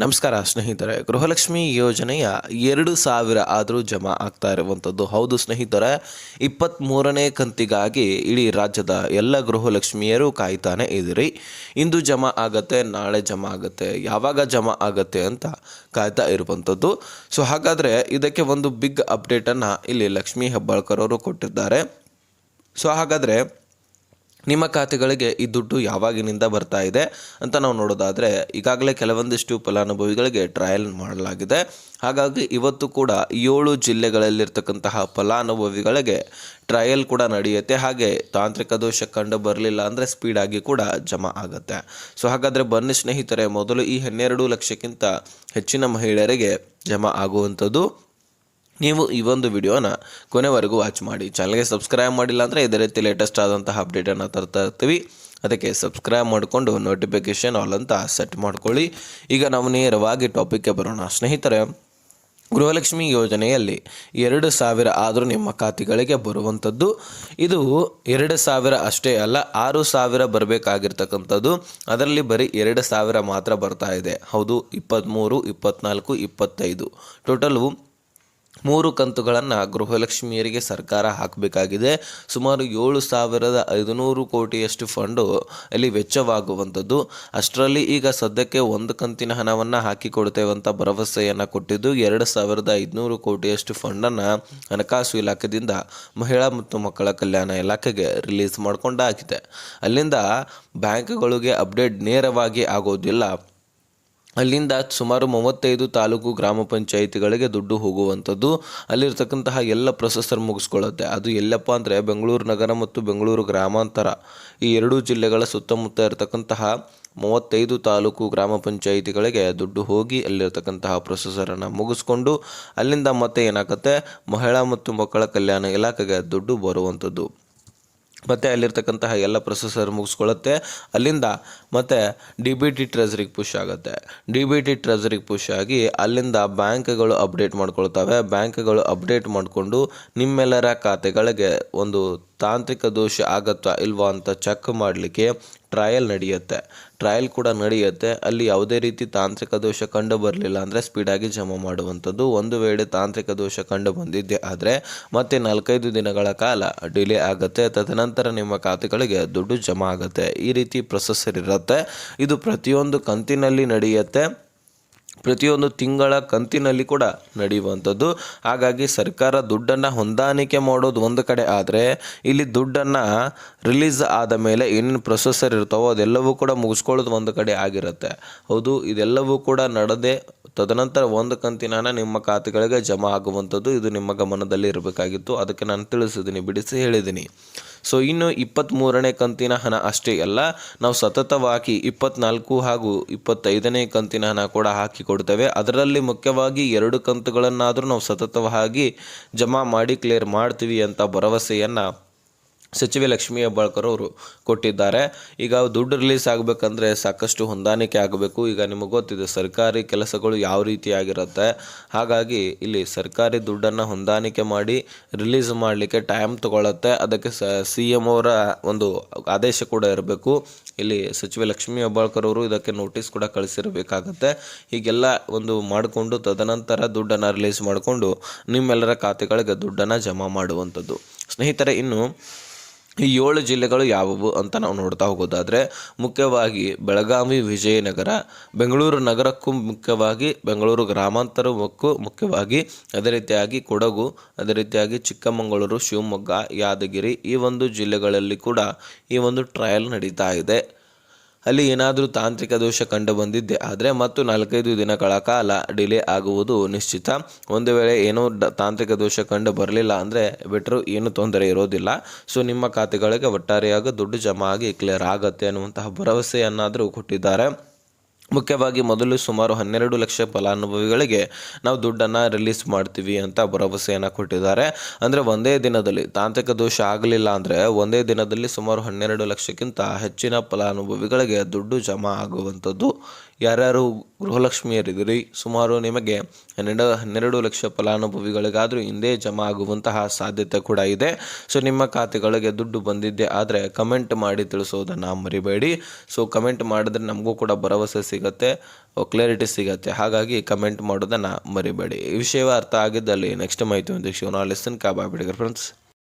ನಮಸ್ಕಾರ ಸ್ನೇಹಿತರೆ, ಗೃಹಲಕ್ಷ್ಮಿ ಯೋಜನೆಯ ಎರಡು ಸಾವಿರ ಆದರೂ ಜಮಾ ಆಗ್ತಾ ಇರುವಂಥದ್ದು. ಹೌದು ಸ್ನೇಹಿತರೆ ಇಪ್ಪತ್ತ್ಮೂರನೇ ಕಂತಿಗಾಗಿ ಇಡೀ ರಾಜ್ಯದ ಎಲ್ಲ ಗೃಹಲಕ್ಷ್ಮಿಯರು ಕಾಯ್ತಾನೆ ಇದ್ದೀರಿ. ಇಂದು ಜಮಾ ಆಗತ್ತೆ, ನಾಳೆ ಜಮಾ ಆಗತ್ತೆ, ಯಾವಾಗ ಜಮಾ ಆಗತ್ತೆ ಅಂತ ಕಾಯ್ತಾ ಇರುವಂಥದ್ದು. ಸೊ, ಹಾಗಾದರೆ ಇದಕ್ಕೆ ಒಂದು ಬಿಗ್ ಅಪ್ಡೇಟನ್ನು ಇಲ್ಲಿ ಲಕ್ಷ್ಮೀ ಹೆಬ್ಬಾಳ್ಕರ್ ಅವರು ಕೊಟ್ಟಿದ್ದಾರೆ. ಸೊ, ಹಾಗಾದರೆ ನಿಮ್ಮ ಖಾತೆಗಳಿಗೆ ಈ ದುಡ್ಡು ಯಾವಾಗಿನಿಂದ ಬರ್ತಾ ಇದೆ ಅಂತ ನಾವು ನೋಡೋದಾದರೆ ಈಗಾಗಲೇ ಕೆಲವೊಂದಿಷ್ಟು ಫಲಾನುಭವಿಗಳಿಗೆ ಟ್ರಯಲ್ ಮಾಡಲಾಗಿದೆ. ಹಾಗಾಗಿ ಇವತ್ತು ಕೂಡ ಏಳು ಜಿಲ್ಲೆಗಳಲ್ಲಿರ್ತಕ್ಕಂತಹ ಫಲಾನುಭವಿಗಳಿಗೆ ಟ್ರಯಲ್ ಕೂಡ ನಡೆಯುತ್ತೆ. ಹಾಗೆ ತಾಂತ್ರಿಕ ದೋಷ ಕಂಡು ಬರಲಿಲ್ಲ ಅಂದರೆ ಸ್ಪೀಡಾಗಿ ಕೂಡ ಜಮಾ ಆಗುತ್ತೆ. ಸೊ ಹಾಗಾದರೆ ಬನ್ನಿ ಸ್ನೇಹಿತರೆ, ಮೊದಲು ಈ ಹನ್ನೆರಡು ಲಕ್ಷಕ್ಕಿಂತ ಹೆಚ್ಚಿನ ಮಹಿಳೆಯರಿಗೆ ಜಮಾ ಆಗುವಂಥದ್ದು ನೀವು ಈ ಒಂದು ವಿಡಿಯೋನ ಕೊನೆವರೆಗೂ ವಾಚ್ ಮಾಡಿ. ಚಾನಲ್ಗೆ ಸಬ್ಸ್ಕ್ರೈಬ್ ಮಾಡಿಲ್ಲ ಅಂದರೆ ಇದೇ ರೀತಿ ಲೇಟೆಸ್ಟ್ ಆದಂತಹ ಅಪ್ಡೇಟನ್ನು ತರ್ತಾ ಇರ್ತೀವಿ. ಅದಕ್ಕೆ ಸಬ್ಸ್ಕ್ರೈಬ್ ಮಾಡಿಕೊಂಡು ನೋಟಿಫಿಕೇಷನ್ ಆಲ್ ಅಂತ ಸೆಟ್ ಮಾಡ್ಕೊಳ್ಳಿ. ಈಗ ನಾವು ನೇರವಾಗಿ ಟಾಪಿಕ್ಗೆ ಬರೋಣ. ಸ್ನೇಹಿತರೆ, ಗೃಹಲಕ್ಷ್ಮಿ ಯೋಜನೆಯಲ್ಲಿ ಎರಡು ಸಾವಿರ ಆದರೂ ನಿಮ್ಮ ಖಾತೆಗಳಿಗೆ ಬರುವಂಥದ್ದು. ಇದು ಎರಡು ಸಾವಿರ ಅಷ್ಟೇ ಅಲ್ಲ, ಆರು ಸಾವಿರ ಬರಬೇಕಾಗಿರ್ತಕ್ಕಂಥದ್ದು. ಅದರಲ್ಲಿ ಬರೀ ಎರಡು ಸಾವಿರ ಮಾತ್ರ ಬರ್ತಾ ಇದೆ. ಹೌದು ಇಪ್ಪತ್ತ್ಮೂರು ಇಪ್ಪತ್ತ್ನಾಲ್ಕು ಇಪ್ಪತ್ತೈದು. ಟೋಟಲು ಮೂರು ಕಂತುಗಳನ್ನು ಗೃಹಲಕ್ಷ್ಮಿಯರಿಗೆ ಸರ್ಕಾರ ಹಾಕಬೇಕಾಗಿದೆ. ಸುಮಾರು ಏಳು ಸಾವಿರದ ಐದುನೂರು ಕೋಟಿಯಷ್ಟು ಫಂಡು ಅಲ್ಲಿ ವೆಚ್ಚವಾಗುವಂಥದ್ದು. ಅಷ್ಟರಲ್ಲಿ ಈಗ ಸದ್ಯಕ್ಕೆ ಒಂದು ಕಂತಿನ ಹಣವನ್ನು ಹಾಕಿಕೊಡ್ತೇವೆ ಅಂತ ಭರವಸೆಯನ್ನು ಕೊಟ್ಟಿದ್ದು, ಎರಡು ಸಾವಿರದ ಐದುನೂರು ಕೋಟಿಯಷ್ಟು ಫಂಡನ್ನು ಹಣಕಾಸು ಇಲಾಖೆಯಿಂದ ಮಹಿಳಾ ಮತ್ತು ಮಕ್ಕಳ ಕಲ್ಯಾಣ ಇಲಾಖೆಗೆ ರಿಲೀಸ್ ಮಾಡಿಕೊಂಡಾಗಿದೆ. ಅಲ್ಲಿಂದ ಬ್ಯಾಂಕ್ಗಳಿಗೆ ಅಪ್ಡೇಟ್ ನೇರವಾಗಿ ಆಗೋದಿಲ್ಲ. ಅಲ್ಲಿಂದ ಸುಮಾರು ಮೂವತ್ತೈದು ತಾಲೂಕು ಗ್ರಾಮ ಪಂಚಾಯಿತಿಗಳಿಗೆ ದುಡ್ಡು ಹೋಗುವಂಥದ್ದು ಅಲ್ಲಿರ್ತಕ್ಕಂತಹ ಎಲ್ಲ ಪ್ರೊಸೆಸರ್ ಮುಗಿಸ್ಕೊಳ್ಳುತ್ತೆ. ಅದು ಎಲ್ಲಪ್ಪ ಅಂದರೆ ಬೆಂಗಳೂರು ನಗರ ಮತ್ತು ಬೆಂಗಳೂರು ಗ್ರಾಮಾಂತರ. ಈ ಎರಡೂ ಜಿಲ್ಲೆಗಳ ಸುತ್ತಮುತ್ತ ಇರತಕ್ಕಂತಹ ಮೂವತ್ತೈದು ತಾಲೂಕು ಗ್ರಾಮ ಪಂಚಾಯಿತಿಗಳಿಗೆ ದುಡ್ಡು ಹೋಗಿ ಅಲ್ಲಿರ್ತಕ್ಕಂತಹ ಪ್ರೊಸೆಸರನ್ನು ಮುಗಿಸ್ಕೊಂಡು ಅಲ್ಲಿಂದ ಮತ್ತೆ ಏನಾಗುತ್ತೆ? ಮಹಿಳಾ ಮತ್ತು ಮಕ್ಕಳ ಕಲ್ಯಾಣ ಇಲಾಖೆಗೆ ದುಡ್ಡು ಬರುವಂಥದ್ದು. ಮತ್ತು ಅಲ್ಲಿರ್ತಕ್ಕಂತಹ ಎಲ್ಲ ಪ್ರೊಸೆಸರ್ ಮುಗಿಸ್ಕೊಳ್ಳುತ್ತೆ ಅಲ್ಲಿಂದ ಮತ್ತು ಡಿ ಬಿ ಟಿ ಟ್ರೆಜರಿಗೆ ಪುಷ್ ಆಗುತ್ತೆ. ಡಿ ಬಿ ಟಿ ಟ್ರೆಜರಿಗೆ ಪುಷ್ ಆಗಿ ಅಲ್ಲಿಂದ ಬ್ಯಾಂಕ್ಗಳು ಅಪ್ಡೇಟ್ ಮಾಡ್ಕೊಳ್ತವೆ. ಬ್ಯಾಂಕ್ಗಳು ಅಪ್ಡೇಟ್ ಮಾಡಿಕೊಂಡು ನಿಮ್ಮೆಲ್ಲರ ಖಾತೆಗಳಿಗೆ ಒಂದು ತಾಂತ್ರಿಕ ದೋಷ ಆಗತ್ತಾ ಇಲ್ವಾ ಅಂತ ಚೆಕ್ ಮಾಡಲಿಕ್ಕೆ ಟ್ರಯಲ್ ನಡೆಯುತ್ತೆ. ಟ್ರಯಲ್ ಕೂಡ ನಡೆಯುತ್ತೆ. ಅಲ್ಲಿ ಯಾವುದೇ ರೀತಿ ತಾಂತ್ರಿಕ ದೋಷ ಕಂಡು ಬರಲಿಲ್ಲ ಅಂದರೆ ಸ್ಪೀಡಾಗಿ ಜಮಾ ಮಾಡುವಂಥದ್ದು. ಒಂದು ವೇಳೆ ತಾಂತ್ರಿಕ ದೋಷ ಕಂಡು ಬಂದಿದ್ದೆ ಆದರೆ ಮತ್ತೆ ನಾಲ್ಕೈದು ದಿನಗಳ ಕಾಲ ಡಿಲೇ ಆಗುತ್ತೆ. ತದನಂತರ ನಿಮ್ಮ ಖಾತೆಗಳಿಗೆ ದುಡ್ಡು ಜಮಾ ಆಗುತ್ತೆ. ಈ ರೀತಿ ಪ್ರೊಸೆಸರ್ ಇರುತ್ತೆ. ಇದು ಪ್ರತಿಯೊಂದು ಕಂತಿನಲ್ಲಿ ನಡೆಯುತ್ತೆ. ಪ್ರತಿಯೊಂದು ತಿಂಗಳ ಕಂತಿನಲ್ಲಿ ಕೂಡ ನಡೆಯುವಂಥದ್ದು. ಹಾಗಾಗಿ ಸರ್ಕಾರ ದುಡ್ಡನ್ನು ಹೊಂದಾಣಿಕೆ ಮಾಡೋದು ಒಂದು ಕಡೆ ಆದರೆ ಇಲ್ಲಿ ದುಡ್ಡನ್ನು ರಿಲೀಸ್ ಆದ ಮೇಲೆ ಏನೇನು ಪ್ರೊಸೆಸರ್ ಇರ್ತಾವೋ ಅದೆಲ್ಲವೂ ಕೂಡ ಮುಗಿಸ್ಕೊಳ್ಳೋದು ಒಂದು ಕಡೆ ಆಗಿರುತ್ತೆ. ಹೌದು, ಇದೆಲ್ಲವೂ ಕೂಡ ನಡೆದೇ ತದನಂತರ ಒಂದು ಕಂತಿನ ನಿಮ್ಮ ಖಾತೆಗಳಿಗೆ ಜಮಾ ಆಗುವಂಥದ್ದು ಇದು ನಿಮ್ಮ ಗಮನದಲ್ಲಿ ಇರಬೇಕಾಗಿತ್ತು. ಅದಕ್ಕೆ ನಾನು ತಿಳಿಸಿದ್ದೀನಿ ಬಿಡಿಸಿ ಹೇಳಿದ್ದೀನಿ ಸೊ ಇನ್ನು ಇಪ್ಪತ್ತ್ಮೂರನೇ ಕಂತಿನ ಹಣ ಅಷ್ಟೇ ಅಲ್ಲ, ನಾವು ಸತತವಾಗಿ ಇಪ್ಪತ್ನಾಲ್ಕು ಹಾಗೂ ಇಪ್ಪತ್ತೈದನೇ ಕಂತಿನ ಹಣ ಕೂಡ ಹಾಕಿ ಕೊಡ್ತೇವೆ ಅದರಲ್ಲಿ ಮುಖ್ಯವಾಗಿ ಎರಡು ಕಂತುಗಳನ್ನಾದರೂ ನಾವು ಸತತವಾಗಿ ಜಮಾ ಮಾಡಿ, ಕ್ಲಿಯರ್ ಮಾಡ್ತೀವಿ ಅಂತ ಭರವಸೆಯನ್ನು ಸಚಿವೆ ಲಕ್ಷ್ಮೀ ಹೆಬ್ಬಾಳ್ಕರ್ ಅವರು ಕೊಟ್ಟಿದ್ದಾರೆ. ಈಗ ದುಡ್ಡು ರಿಲೀಸ್ ಆಗಬೇಕಂದ್ರೆ ಸಾಕಷ್ಟು ಹೊಂದಾಣಿಕೆ ಆಗಬೇಕು. ಈಗ ನಿಮಗೆ ಗೊತ್ತಿದೆ, ಸರ್ಕಾರಿ ಕೆಲಸಗಳು ಯಾವ ರೀತಿಯಾಗಿರುತ್ತೆ ಹಾಗಾಗಿ ಇಲ್ಲಿ ಸರ್ಕಾರಿ ದುಡ್ಡನ್ನು ಹೊಂದಾಣಿಕೆ ಮಾಡಿ ರಿಲೀಸ್ ಮಾಡಲಿಕ್ಕೆ ಟೈಮ್ ತಗೊಳ್ಳುತ್ತೆ ಅದಕ್ಕೆ ಸ ಎಂ ಅವರ ಒಂದು ಆದೇಶ ಕೂಡ ಇರಬೇಕು. ಇಲ್ಲಿ ಸಚಿವೆ ಲಕ್ಷ್ಮೀ ಹೆಬ್ಬಾಳ್ಕರ್ ಅವರು ಇದಕ್ಕೆ ನೋಟಿಸ್ ಕೂಡ ಕಳಿಸಿರಬೇಕಾಗತ್ತೆ. ಹೀಗೆಲ್ಲ ಒಂದು ಮಾಡಿಕೊಂಡು ತದನಂತರ ದುಡ್ಡನ್ನು ರಿಲೀಸ್ ಮಾಡಿಕೊಂಡು ನಿಮ್ಮೆಲ್ಲರ ಖಾತೆಗಳಿಗೆ ದುಡ್ಡನ್ನು ಜಮಾ ಮಾಡುವಂಥದ್ದು. ಸ್ನೇಹಿತರೆ, ಇನ್ನು ಈ ಏಳು ಜಿಲ್ಲೆಗಳು ಯಾವುವು ಅಂತ ನಾವು ನೋಡ್ತಾ ಹೋಗೋದಾದರೆ, ಮುಖ್ಯವಾಗಿ ಬೆಳಗಾವಿ, ವಿಜಯನಗರ, ಬೆಂಗಳೂರು ನಗರಕ್ಕೂ ಮುಖ್ಯವಾಗಿ ಬೆಂಗಳೂರು ಗ್ರಾಮಾಂತರಕ್ಕೂ ಮುಖ್ಯವಾಗಿ, ಅದೇ ರೀತಿಯಾಗಿ ಕೊಡಗು, ಅದೇ ರೀತಿಯಾಗಿ ಚಿಕ್ಕಮಗಳೂರು, ಶಿವಮೊಗ್ಗ, ಯಾದಗಿರಿ ಈ ಒಂದು ಜಿಲ್ಲೆಗಳಲ್ಲಿ ಕೂಡ ಈ ಒಂದು ಟ್ರಯಲ್ ನಡೀತಾ ಇದೆ. ಅಲ್ಲಿ ಏನಾದರೂ ತಾಂತ್ರಿಕ ದೋಷ ಕಂಡು ಬಂದಿದ್ದೆ ಆದರೆ ಮತ್ತು ನಾಲ್ಕೈದು ದಿನಗಳ ಕಾಲ ಡಿಲೇ ಆಗುವುದು ನಿಶ್ಚಿತ. ಒಂದು ವೇಳೆ ಏನೂ ತಾಂತ್ರಿಕ ದೋಷ ಕಂಡು ಬರಲಿಲ್ಲ ಅಂದರೆ ಬಿಟ್ಟರು ಏನೂ ತೊಂದರೆ ಇರೋದಿಲ್ಲ. ಸೊ ನಿಮ್ಮ ಖಾತೆಗಳಿಗೆ ಒಟ್ಟಾರೆಯಾಗಿ ದುಡ್ಡು ಜಮಾ ಆಗಿ ಕ್ಲಿಯರ್ ಆಗುತ್ತೆ ಅನ್ನುವಂತಹ ಭರವಸೆಯನ್ನಾದರೂ ಕೊಟ್ಟಿದ್ದಾರೆ. ಮುಖ್ಯವಾಗಿ ಮೊದಲು ಸುಮಾರು ಹನ್ನೆರಡು ಲಕ್ಷ ಫಲಾನುಭವಿಗಳಿಗೆ ನಾವು ದುಡ್ಡನ್ನು ರಿಲೀಸ್ ಮಾಡ್ತೀವಿ ಅಂತ ಭರವಸೆಯನ್ನು ಕೊಟ್ಟಿದ್ದಾರೆ. ಅಂದರೆ ಒಂದೇ ದಿನದಲ್ಲಿ, ತಾಂತ್ರಿಕ ದೋಷ ಆಗಲಿಲ್ಲ ಅಂದರೆ ಒಂದೇ ದಿನದಲ್ಲಿ ಸುಮಾರು ಹನ್ನೆರಡು ಲಕ್ಷಕ್ಕಿಂತ ಹೆಚ್ಚಿನ ಫಲಾನುಭವಿಗಳಿಗೆ ದುಡ್ಡು ಜಮಾ ಆಗುವಂಥದ್ದು ಯಾರ್ಯಾರು ಗೃಹಲಕ್ಷ್ಮಿಯರಿದ್ದೀರಿ ಸುಮಾರು ನಿಮಗೆ ಹನ್ನೆರಡು ಹನ್ನೆರಡು ಲಕ್ಷ ಫಲಾನುಭವಿಗಳಿಗಾದರೂ ಹಿಂದೆ ಜಮಾ ಆಗುವಂತಹ ಸಾಧ್ಯತೆ ಕೂಡ ಇದೆ. ಸೊ ನಿಮ್ಮ ಖಾತೆಗಳಿಗೆ ದುಡ್ಡು ಬಂದಿದ್ದೆ ಆದರೆ ಕಮೆಂಟ್ ಮಾಡಿ ತಿಳಿಸೋದನ್ನು ಮರಿಬೇಡಿ. ಸೊ ಕಮೆಂಟ್ ಮಾಡಿದ್ರೆ ನಮಗೂ ಕೂಡ ಭರವಸೆ ಸಿಗುತ್ತೆ, ಕ್ಲಾರಿಟಿ ಸಿಗುತ್ತೆ. ಹಾಗಾಗಿ ಕಮೆಂಟ್ ಮಾಡೋದನ್ನು ಮರಿಬೇಡಿ. ಈ ವಿಷಯ ಅರ್ಥ ಆಗಿದ್ದಲ್ಲಿ ನೆಕ್ಸ್ಟ್ ಮಾಹಿತಿ ಒಂದು ಶಿವನ ಲೆಸನ್ ಕಾಬಾಬಿಡಿಗರ್ ಫ್ರೆಂಡ್ಸ್